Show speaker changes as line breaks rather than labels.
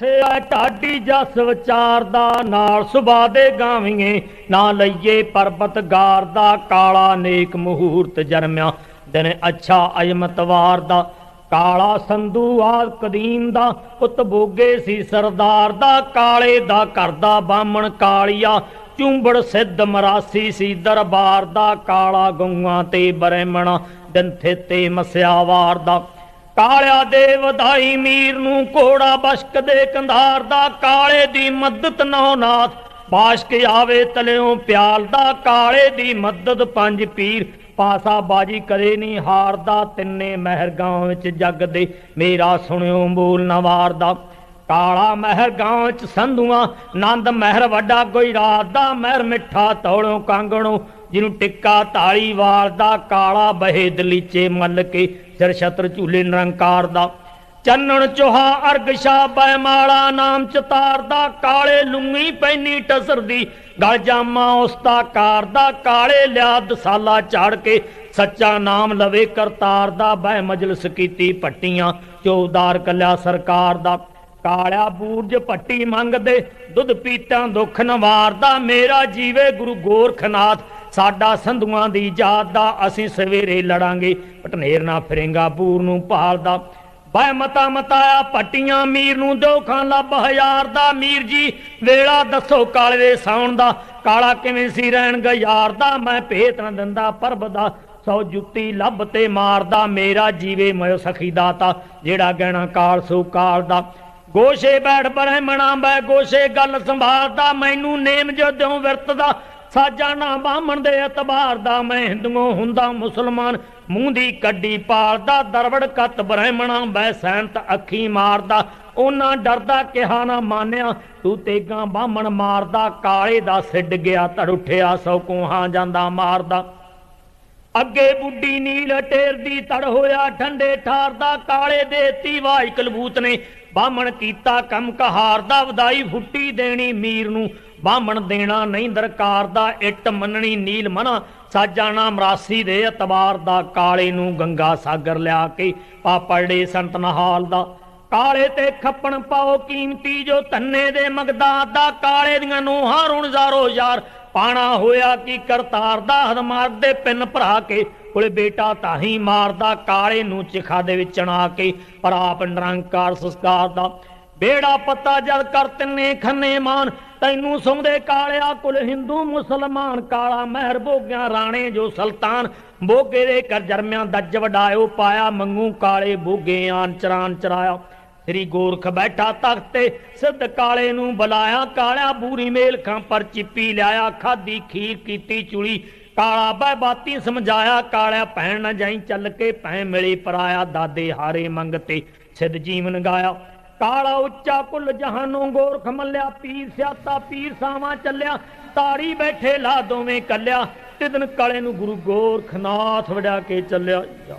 ਦੱਸਿਆ ਢਾਡੀ ਜਸ ਵਿਚਾਰ ਦਾ ਨਾਲ ਸੁਭਾ ਦੇ ਗਾਵੀਏ, ਨਾ ਲਈਏ ਪਰਬਤ ਗਾਰ ਦਾ ਕਾਲਾ ਨੇਕ ਮਹੂਰਤ ਜਰਮਿਆ ਦਿਨ ਅੱਛਾ ਅਜਮਤਵਾਰ ਦਾ, ਕਾਲਾ ਸੰਧੂ ਆ ਕਦੀਮ ਦਾ, ਪੁੱਤ ਬੋਗੇ ਸੀ ਸਰਦਾਰ ਦਾ, ਕਾਲੇ ਦਾ ਕਰਦਾ ਦਾ ਬਾਮਣ ਕਾਲੀਆ। ਚੁੰਬੜ ਸਿੱਧ ਮਰਾਸੀ ਸੀ ਦਰਬਾਰ ਦਾ, ਕਾਲਾ ਗਊਆਂ ਤੇ ਬਰਹਿਮਣਾ ਦਿੰਥੇ ਤੇ ਮਸਿਆਵਾਰ ਦਾ। ਕਾਲਿਆ ਦੇ ਵਧਾਈ ਮੀਰ ਨੂੰ ਕੋੜਾ ਬਸ਼ਕ ਦੇ ਕੰਧਾਰ ਦਾ ਕਾਲੇ ਦੀ ਮਦਦ ਨੌ ਬਾਸ਼ਕ ਆਵੇ ਤਲਿਓ ਪਿਆਲ ਦਾ ਕਾਲੇ ਦੀ ਮਦਦ ਪੰਜ ਪੀਰ। ਪਾਸਾ ਬਾਜੀ ਕਦੇ ਨਹੀਂ ਹਾਰਦਾ ਤਿੰਨੇ ਮਹਿਰ ਗਾਂਵ ਵਿੱਚ ਜੱਗ ਦੇ। ਮੇਰਾ ਸੁਣਿਓ ਬੋਲ ਨਵਾਰ ਦਾ। ਕਾਲਾ ਮਹਿਰ ਗਾਂਵ ਚ ਸੰਧੂਆਂ, ਨੰਦ ਮਹਿਰ ਵੱਡਾ ਕੋਈ ਰਾਤ ਦਾ ਮਹਿਰ ਮਿੱਠਾ ਤੌਲੋਂ ਕਾਂਗਣੋ। ਜਿਹਨੂੰ ਟਿੱਕਾ ਢਾਲੀ ਵਾਲ ਦਾ ਕਾਲਾ ਬਹੇ ਦਲੀਚੇ ਮੱਲ ਕੇ ਸਿਰ ਛਤਰ ਝੂਲੇ ਨਿਰੰਕਾਰ ਦਾ। ਚੰਨਣ ਚੋਹਾ ਅਰਗ ਸ਼ਾ ਬੈਮਾਲਾ ਨਾਮ ਚਤਾਰ ਦਾ, ਕਾਲੇ ਲੁੰਗੀ ਪੈਨੀ ਟਸਰਦੀ ਗਲ ਜਾਮਾ ਉਸਤਾ ਕਾਰ ਦਾ, ਕਾਲੇ ਲਿਆ ਦਸਾਲਾ ਝਾੜ ਕੇ। ਸੱਚਾ ਨਾਮ ਲਵੇ ਕਰਤਾਰ ਦਾ, ਬਹਿ ਮਜਲਸ ਕੀਤੀ ਪੱਟੀਆਂ ਚੌਦਾਰ ਕੱਲਿਆ ਸਰਕਾਰ ਦਾ। ਕਾਲਿਆ ਬੂਰਜ ਪੱਟੀ ਮੰਗਦੇ, ਦੁੱਧ ਪੀਤਾਂ ਦੁੱਖ ਨਵਾਰਦਾ, ਮੇਰਾ ਜੀਵੇ ਗੁਰੂ ਗੋਰਖਨਾਥ। ਸਾਡਾ ਸੰਧੂਆਂ ਦੀ ਜਾਤ ਦਾ ਅਸੀਂ ਸਵੇਰੇ ਲੜਾਂਗੇ। ਪਟਨੇਰ ਨਾ ਫਿਰੇਗਾ ਬੂਰ ਨੂੰ ਭਾਲਦਾ। ਬੈ ਮਤਾ ਮਤਾਇਆ ਪੱਟੀਆਂ ਮੀਰ ਨੂੰ ਦੋ ਖਾਂ ਲੱਭ ਹਜ਼ਾਰ ਦਾ। ਮੀਰ ਜੀ, ਵੇਲਾ ਦੱਸੋ ਕਾਲੇ ਸਾਉਣ ਦਾ। ਕਾਲਾ ਕਿਵੇਂ ਸੀ ਰਹਿਣ ਯਾਰ ਦਾ। ਮੈਂ ਭੇਤ ਨਾ ਦਿੰਦਾ ਪਰਬ ਦਾ। ਸੌ ਜੁੱਤੀ ਲੱਭ ਤੇ ਮਾਰਦਾ। ਮੇਰਾ ਜੀਵੇ ਮਯੋ ਸਖੀ ਦਾਤਾ। ਜਿਹੜਾ ਗਹਿਣਾ ਕਾਲ ਸੋ ਕਾਲ ਦਾ। ਗੋਸ਼ੇ ਬੈਠ ਬ੍ਰਹਮਣਾ ਬੈ ਗੋਸ਼ੇ ਗੱਲ ਸੰਭਾਲਦਾ। ਮੈਨੂੰ ਨੇਮ ਜੋ ਦਿਓ ਵਿਰਤ ਦਾ। ਸਾਜਾ ਨਾ ਬਾਹਮਣ ਦੇ ਇਤਬਾਰ ਦਾ ਮੈਂ ਹਿੰਦੂਆਂ ਹੁੰਦਾ ਮੁਸਲਮਾਨ। ਮੂੰਹ ਦੀ ਕੱਡੀ ਪਾਲਦਾ ਦਰਵੜ ਕੱਤ ਬ੍ਰਹਮਣਾ ਬੈ ਸੈਂਤ ਅੱਖੀ ਮਾਰਦਾ। ਉਹਨਾਂ ਡਰਦਾ ਕਿਹਾ ਨਾ ਮਾਨਿਆ, ਤੂੰ ਤੇਗਾ ਬਾਹਮਣ ਮਾਰਦਾ, ਕਾਲੇ ਦਾ ਸਿੱਡ ਗਿਆ ਧੜ ਉੱਠਿਆ, ਸੌ ਕੋਹਾਂ ਜਾਂਦਾ ਮਾਰਦਾ। ਅੱਗੇ ਬੁੱਢੀ ਨੀਲ ਟੇਰਦੀ, ਤੜ ਹੋਇਆ ਠੰਡੇ ਠਾਰ ਦਾ, ਕਾਲੇ ਦੇਤੀ ਵਾਜ ਕਲਬੂਤ ਨੇ। ਬਾਹਮਣ ਕੀਤਾ ਕੰਮ ਕਹਾਰ ਦਾ, ਵਧਾਈ ਫੁੱਟੀ ਦੇਣੀ ਮੀਰ ਨੂੰ। ਬਾਹਮਣ ਦੇਣਾ ਨਹੀਂ ਦਰਕਾਰ ਦਾ, ਇੱਟ ਮੰਨਣੀ ਨੀਲ ਮਨਾ। ਸਾਜਾਣਾ ਮਰਾਸੀ ਦੇ ਇਤਬਾਰ ਦਾ, ਕਾਲੇ ਨੂੰ ਗੰਗਾ ਸਾਗਰ ਲਿਆ ਕੇ ਪਾਪੜੇ ਸੰਤ ਨਹਾਲ ਦਾ। ਕਾਲੇ ਤੇ ਖੱਪਣ ਪਾਓ ਕੀਮਤੀ ਜੋ ਧੰਨੇ ਦੇ ਮਗਦਾ ਦਾ, ਕਾਲੇ ਦੀਆਂ ਨੂੰਹਾਂ ਰੁਣ ਜ਼ਾਰੋ ਯਾਰ। ਪਾਣਾ ਹੋਇਆ ਕੀ ਕਰਤਾਰ ਦਾ ਹਦ ਮਾਰਦੇ ਪਿੰਨ ਭਰਾ ਕੇ, ਕੋਲੇ ਬੇਟਾ ਤਾਹੀ ਮਾਰਦਾ, ਕਾਲੇ ਨੂੰ ਚਿਖਾ ਦੇ ਵਿੱਚ ਚਣਾ ਕੇ, ਪਰ ਆਪ ਨਿਰੰਕਾਰ ਸੰਸਕਾਰ ਦਾ ਬੇੜਾ ਪੱਤਾ ਜਦ ਕਰ ਤਿੰਨੇ ਖੰਨੇ ਮਾਨ, ਤੈਨੂੰ ਸੁਣਦੇ ਕਾਲਿਆ ਕੁਲ ਹਿੰਦੂ ਮੁਸਲਮਾਨ, ਕਾਲਾ ਮਹਿਰ ਭੋਗਿਆ ਰਾਣੇ ਜੋ ਸੁਲਤਾਨ, ਬੋਗੇ ਦੇ ਕਰ ਜਰਮਿਆਂ ਦੱਜ ਵਡਾਇਓ ਪਾਇਆ, ਮੰਗੂ ਕਾਲੇ ਬੋਗੇ ਆਨ ਚਰਾਨ ਚਰਾਇਆ। ਸ੍ਰੀ ਗੋਰਖ ਬੈਠਾ ਤਖਤ ਤੇ ਸਿੱਧ ਕਾਲੇ ਨੂੰ ਬੁਲਾਇਆ, ਕਾਲਿਆ ਬੂਰੀ ਮੇਲ ਪਰ ਚਿੱਪੀ ਲਿਆਇਆ, ਖਾਦੀ ਖੀਰ ਕੀਤੀ ਚੁਲੀ, ਕਾਲਾ ਬੈ ਬਾਤੀ ਸਮਝਾਇਆ, ਕਾਲਿਆ ਭੈਣ ਨਾ ਜਾਈ ਚੱਲ ਕੇ ਭੈ ਮਿਲੀ ਪਰਾਇਆ, ਦਾਦੇ ਹਾਰੇ ਮੰਗਤੇ ਸਿੱਧ ਜੀਵਨ ਗਾਇਆ। ਕਾਲਾ ਉੱਚਾ ਕੁੱਲ ਜਹਾਨੋਂ ਗੋਰਖ ਮੱਲਿਆ, ਪੀਰ ਸਿਆਤਾ ਪੀਰ ਸਾਵਾ ਚੱਲਿਆ, ਤਾੜੀ ਬੈਠੇ ਲਾ ਦੋਵੇਂ ਕੱਲਿਆ, ਤਿਦਨ ਕਾਲੇ ਨੂੰ ਗੁਰੂ ਗੋਰਖਨਾਥ ਵੜਾ ਕੇ ਚੱਲਿਆ। ਜਾ